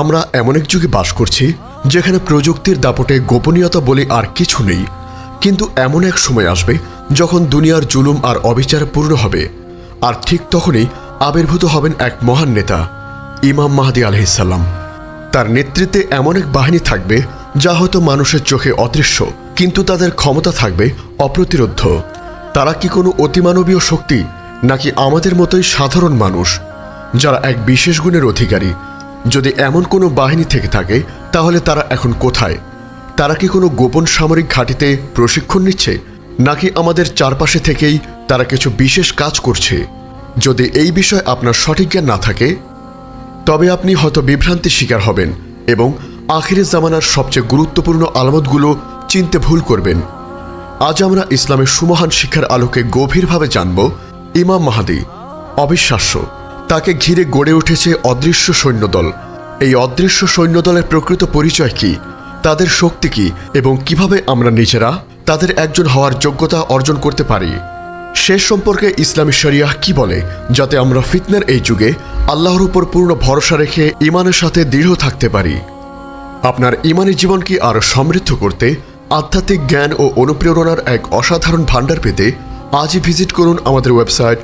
আমরা এমন এক যুগে বাস করছি যেখানে প্রযুক্তির দাপটে গোপনীয়তা বলে আর কিছু নেই। কিন্তু এমন এক সময় আসবে যখন দুনিয়ার জুলুম আর অবিচার পূর্ণ হবে। আর ঠিক তখনই আবির্ভূত হবেন এক মহান নেতা, ইমাম মাহাদি আলহিসাল্লাম তার নেতৃত্বে এমন এক বাহিনী থাকবে যা হয়তো মানুষের চোখে অদৃশ্য, কিন্তু তাদের ক্ষমতা থাকবে অপ্রতিরোধ্য। তারা কি কোনো অতিমানবীয় শক্তি, নাকি আমাদের মতোই সাধারণ মানুষ, যারা এক বিশেষ গুণের অধিকারী যদি এমন কোনো বাহিনী থেকে থাকে, তাহলে তারা এখন কোথায়? তারা কি কোনো গোপন সামরিক ঘাঁটিতে প্রশিক্ষণ নিচ্ছে? নাকি আমাদের চারপাশে থেকেই তারা কিছু বিশেষ কাজ করছে? যদি এই বিষয়ে আপনার সঠিক জ্ঞান না থাকে, তবে আপনি হয়তো বিভ্রান্তির শিকার হবেন এবং আখিরে জামানার সবচেয়ে গুরুত্বপূর্ণ আলামতগুলো চিনতে ভুল করবেন। আজ আমরা ইসলামের সুমহান শিক্ষার আলোকে গভীরভাবে জানব ইমাম মাহাদি, অবিশ্বাস্য। তাকে ঘিরে গড়ে উঠেছে অদৃশ্য সৈন্যদল। এই অদৃশ্য সৈন্যদলের প্রকৃত পরিচয় কি? তাদের শক্তি কি? এবং কীভাবে আমরা নিজেরা তাদের একজন হওয়ার যোগ্যতা অর্জন করতে পারি? সে সম্পর্কে ইসলামী শরিয়াহ কি বলে? যাতে আমরা ফিতনার এই যুগে আল্লাহর উপর পূর্ণ ভরসা রেখে ইমানের সাথে দৃঢ় থাকতে পারি। আপনার ইমানি জীবনকে আরও সমৃদ্ধ করতে আধ্যাত্মিক জ্ঞান ও অনুপ্রেরণার এক অসাধারণ ভাণ্ডার পেতে আজই ভিজিট করুন আমাদের website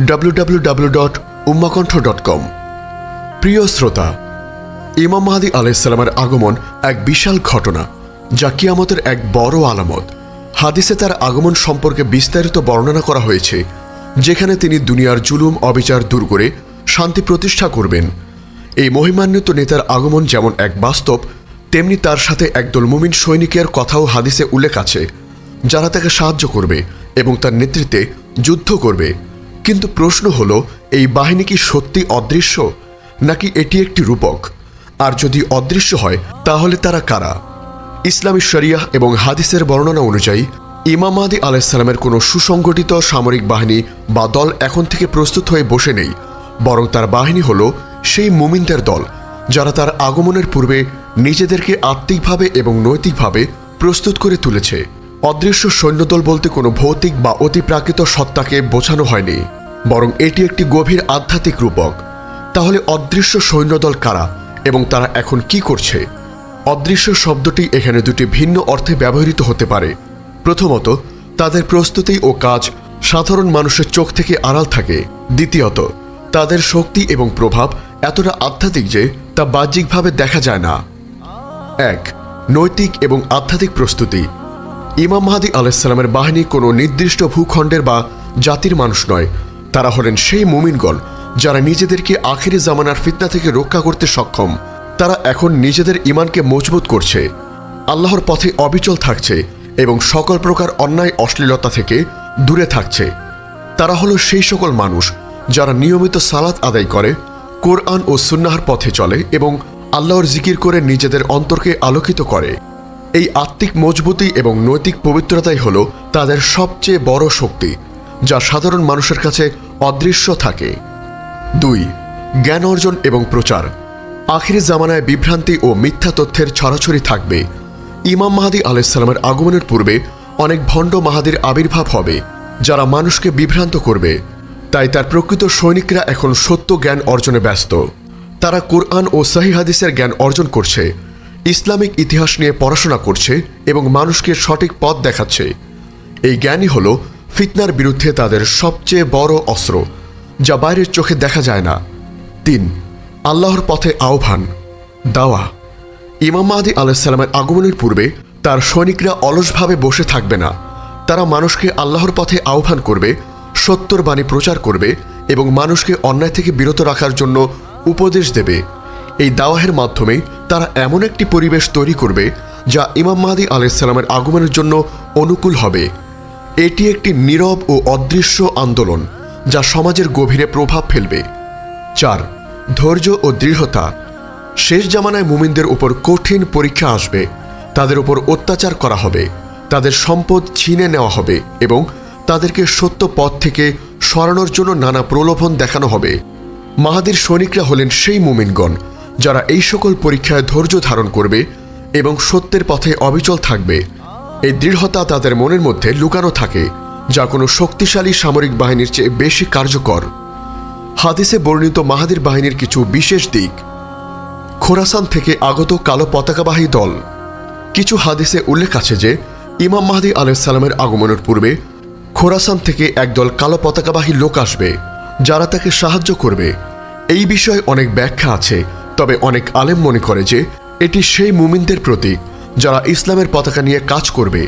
W dot Ummakantha dot com. প্রিয় শ্রোতা, ইমাম মাহাদি আলাইসাল্লামের আগমন এক বিশাল ঘটনা যা কিয়ামতের এক বড় আলামত। হাদিসে তার আগমন সম্পর্কে বিস্তারিত বর্ণনা করা হয়েছে, যেখানে তিনি দুনিয়ার জুলুম, অবিচার দূর করে শান্তি প্রতিষ্ঠা করবেন। এই মহিমান্বিত নেতার আগমন যেমন এক বাস্তব, তেমনি তার সাথে একদল মুমিন সৈনিকের কথাও হাদিসে উল্লেখ আছে, যারা তাকে সাহায্য করবে এবং তার নেতৃত্বে যুদ্ধ করবে। কিন্তু প্রশ্ন হলো এই বাহিনী কি সত্যি অদৃশ্য? নাকি এটি একটি রূপক? আর যদি অদৃশ্য হয়, তাহলে তারা কারা? ইসলামী শরিয়াহ এবং হাদিসের বর্ণনা অনুযায়ী, ইমাম মাহাদি আলাইসালামের কোনো সুসংগঠিত সামরিক বাহিনী বা দল এখন থেকে প্রস্তুত হয়ে বসে নেই। বরং তার বাহিনী হল সেই মুমিনদের দল, যারা তার আগমনের পূর্বে নিজেদেরকে আত্মিকভাবে এবং নৈতিকভাবে প্রস্তুত করে তুলেছে। অদৃশ্য সৈন্যদল বলতে কোনো ভৌতিক বা অতিপ্রাকৃত সত্তাকে বোঝানো হয়নি। বরং এটি একটি গভীর আধ্যাত্মিক রূপক। তাহলে অদৃশ্য সৈন্যদল কারা এবং তারা এখন কি করছে? অদৃশ্য শব্দটি এখানে দুটি ভিন্ন অর্থে ব্যবহৃত হতে পারে। প্রথমত, তাদের প্রস্তুতি ও কাজ সাধারণ মানুষের চোখ থেকে আড়াল থাকে। দ্বিতীয়ত, তাদের শক্তি এবং প্রভাব এতটা আধ্যাত্মিক যে তা বাহ্যিকভাবে দেখা যায় না। এক, নৈতিক এবং আধ্যাত্মিক প্রস্তুতি। ইমাম মাহাদি আলাইসাল্লামের বাহিনী কোনো নির্দিষ্ট ভূখণ্ডের বা জাতির মানুষ নয়। তারা হলেন সেই মুমিনগণ যারা নিজেদেরকে আখেরি জামানার ফিতনা থেকে রক্ষা করতে সক্ষম। তারা এখন নিজেদের ইমানকে মজবুত করছে। আল্লাহর পথে অবিচল থাকছে এবং সকল প্রকার অন্যায়, অশ্লীলতা থেকে দূরে থাকছে। তারা হলো সেই সকল মানুষ যারা নিয়মিত সালাত আদায় করে, কোরআন ও সুন্নাহার পথে চলে এবং আল্লাহর জিকির করে নিজেদের অন্তরকে আলোকিত করে। এই আত্মিক মজবুতি এবং নৈতিক পবিত্রতাই হল তাদের সবচেয়ে বড় শক্তি। যা সাধারণ মানুষের কাছে অদৃশ্য থাকে। দুই, জ্ঞান অর্জন এবং প্রচার। আখিরি জামানায় বিভ্রান্তি ও মিথ্যা তথ্যের ছড়াছড়ি থাকবে। ইমাম মাহাদি আলাইসাল্লামের আগমনের পূর্বে অনেক ভণ্ড মাহাদির আবির্ভাব হবে, যারা মানুষকে বিভ্রান্ত করবে। তাই তার প্রকৃত সৈনিকরা এখন সত্য জ্ঞান অর্জনে ব্যস্ত। তারা কোরআন ও সাহি হাদিসের জ্ঞান অর্জন করছে, ইসলামিক ইতিহাস নিয়ে পড়াশোনা করছে এবং মানুষকে সঠিক পথ দেখাচ্ছে। এই জ্ঞানই হল ফিতনার বিরুদ্ধে তাদের সবচেয়ে বড় অস্ত্র, যা বাইরের চোখে দেখা যায় না। তিন, আল্লাহর পথে আহ্বান, দাওয়া। ইমাম মাহাদি আলাইসাল্লামের আগমনের পূর্বে তার সৈনিকরা অলসভাবে বসে থাকবে না। তারা মানুষকে আল্লাহর পথে আহ্বান করবে, সত্যর বাণী প্রচার করবে এবং মানুষকে অন্যায় থেকে বিরত রাখার জন্য উপদেশ দেবে। এই দাওয়াহের মাধ্যমে তারা এমন একটি পরিবেশ তৈরি করবে, যা ইমাম মাহাদি আলাইসাল্লামের আগমনের জন্য অনুকূল হবে। এটি একটি নীরব ও অদৃশ্য আন্দোলন, যা সমাজের গভীরে প্রভাব ফেলবে। চার, ধৈর্য ও দৃঢ়তা। শেষ জামানায় মুমিনদের উপর কঠিন পরীক্ষা আসবে। তাদের উপর অত্যাচার করা হবে। তাদের সম্পদ ছিনে নেওয়া হবে এবং তাদেরকে সত্য পথ থেকে সরানোর জন্য নানা প্রলোভন দেখানো হবে। মাহাদির সৈনিকরা হলেন সেই মুমিনগণ, যারা এই সকল পরীক্ষায় ধৈর্য ধারণ করবে এবং সত্যের পথে অবিচল থাকবে। এই দৃঢ়তা তাদের মনের মধ্যে লুকানো থাকে, যা কোনো শক্তিশালী সামরিক বাহিনীর চেয়ে বেশি কার্যকর। হাদিসে বর্ণিত মাহাদির বাহিনীর কিছু বিশেষ দিক। খোরাসান থেকে আগত কালো পতাকাবাহী দল। কিছু হাদিসে উল্লেখ আছে যে, ইমাম মাহদি আলাইসাল্লামের আগমনের পূর্বে খোরাসান থেকে একদল কালো পতাকাবাহী লোক আসবে, যারা তাকে সাহায্য করবে। এই বিষয়ে অনেক ব্যাখ্যা আছে, তবে অনেক আলেম মনে করে যে, এটি সেই মুমিনদের প্রতীক। যারা ইসলামের পতাকা নিয়ে কাজ করবে।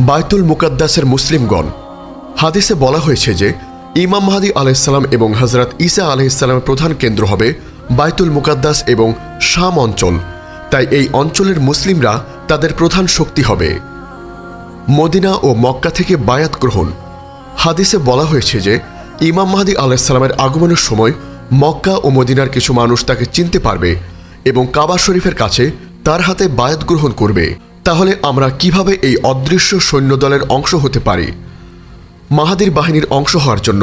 বায়তুল মুকাদ্দাসের মুসলিমগণ, হাদিসে বলা হয়েছে যে, ইমাম মাহাদি আলাইসাল্লাম এবং হজরত ঈসা আলাইসাল্লামের প্রধান কেন্দ্র হবে বায়তুল মুকাদ্দাস এবং শাম অঞ্চল। তাই এই অঞ্চলের মুসলিমরা তাদের প্রধান শক্তি হবে। মদিনা ও মক্কা থেকে বায়াত গ্রহণ। হাদিসে বলা হয়েছে যে, ইমাম মাহাদি আলাইসাল্লামের আগমনের সময় মক্কা ও মদিনার কিছু মানুষ তাকে চিনতে পারবে এবং কাবা শরীফের কাছে তার হাতে বায়াত গ্রহণ করবে, তাহলে আমরা কীভাবে এই অদৃশ্য সৈন্যদলের অংশ হতে পারি? মাহাদির বাহিনীর অংশ হওয়ার জন্য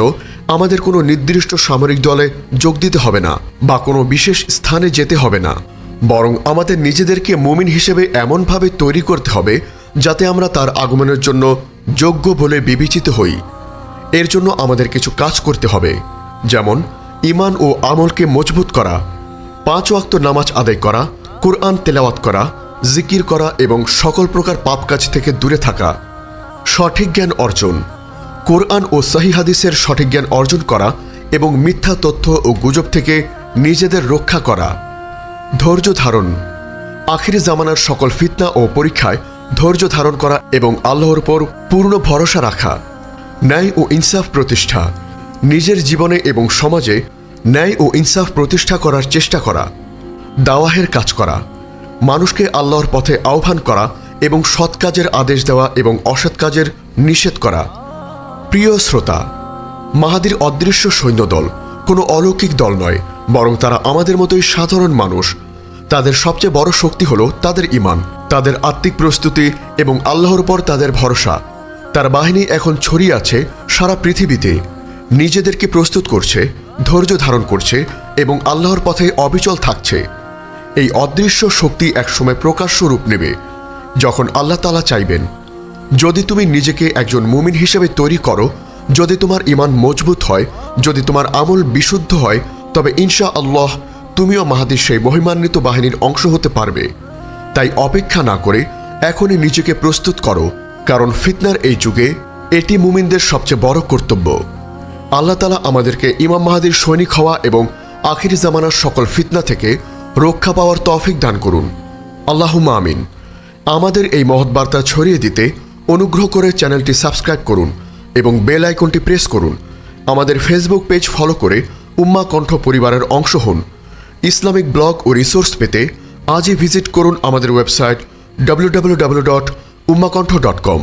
আমাদের কোনো নির্দিষ্ট সামরিক দলে যোগ দিতে হবে না, বা কোনো বিশেষ স্থানে যেতে হবে না। বরং আমাদের নিজেদেরকে মুমিন হিসেবে এমনভাবে তৈরি করতে হবে, যাতে আমরা তার আগমনের জন্য যোগ্য বলে বিবেচিত হই। এর জন্য আমাদের কিছু কাজ করতে হবে, যেমন ইমান ও আমলকে মজবুত করা, পাঁচ ওয়াক্ত নামাজ আদায় করা কোরআন তেলাওয়াত করা, জিকির করা এবং সকল প্রকার পাপ কাজ থেকে দূরে থাকা সঠিক জ্ঞান অর্জন। কোরআন ও সহি হাদিসের সঠিক জ্ঞান অর্জন করা এবং মিথ্যা তথ্য ও গুজব থেকে নিজেদের রক্ষা করা। ধৈর্য ধারণ। আখিরি জামানার সকল ফিতনা ও পরীক্ষায় ধৈর্য ধারণ করা এবং আল্লাহর উপর পূর্ণ ভরসা রাখা। ন্যায় ও ইনসাফ প্রতিষ্ঠা। নিজের জীবনে এবং সমাজে ন্যায় ও ইনসাফ প্রতিষ্ঠা করার চেষ্টা করা। দাওয়াহের কাজ করা, মানুষকে আল্লাহর পথে আহ্বান করা এবং সৎ কাজের আদেশ দেওয়া এবং অসৎ কাজের নিষেধ করা। প্রিয় শ্রোতা, মাহাদির অদৃশ্য সৈন্যদল কোনো অলৌকিক দল নয়, বরং তারা আমাদের মতোই সাধারণ মানুষ। তাদের সবচেয়ে বড় শক্তি হলো তাদের ইমান তাদের আত্মিক প্রস্তুতি এবং আল্লাহর উপর তাদের ভরসা। তার বাহিনী এখন ছড়িয়ে আছে সারা পৃথিবীতে। নিজেদেরকে প্রস্তুত করছে, ধৈর্য ধারণ করছে এবং আল্লাহর পথে অবিচল থাকছে। এই অদৃশ্য শক্তি একসময় প্রকাশ্য রূপ নেবে, যখন আল্লাহ তালা চাইবেন, যদি তুমি নিজেকে একজন মুমিন হিসেবে তৈরি করো, যদি তোমার ইমান মজবুত হয়, যদি তোমার আমল বিশুদ্ধ হয়, তবে ইনশা আল্লাহ তুমিও মাহাদির সেই মহিমান্বিত বাহিনীর অংশ হতে পারবে। তাই অপেক্ষা না করে এখনই নিজেকে প্রস্তুত করো, কারণ ফিতনার এই যুগে এটি মুমিনদের সবচেয়ে বড় কর্তব্য। আল্লাহ তালা আমাদেরকে ইমাম মাহাদির সৈনিক হওয়া এবং আখির জামানার সকল ফিতনা থেকে রক্ষা পাওয়ার তফিক দান করুন। আল্লাহুম্মা আমিন। আমাদের এই মহৎ বার্তা ছড়িয়ে দিতে অনুগ্রহ করে চ্যানেলটি সাবস্ক্রাইব করুন এবং বেল আইকনটি প্রেস করুন। আমাদের ফেসবুক পেজ ফলো করে উম্মা কণ্ঠ পরিবারের অংশ হন। ইসলামিক ব্লগ ও রিসোর্স পেতে আজই ভিজিট করুন আমাদের ওয়েবসাইট www.ummakontho.com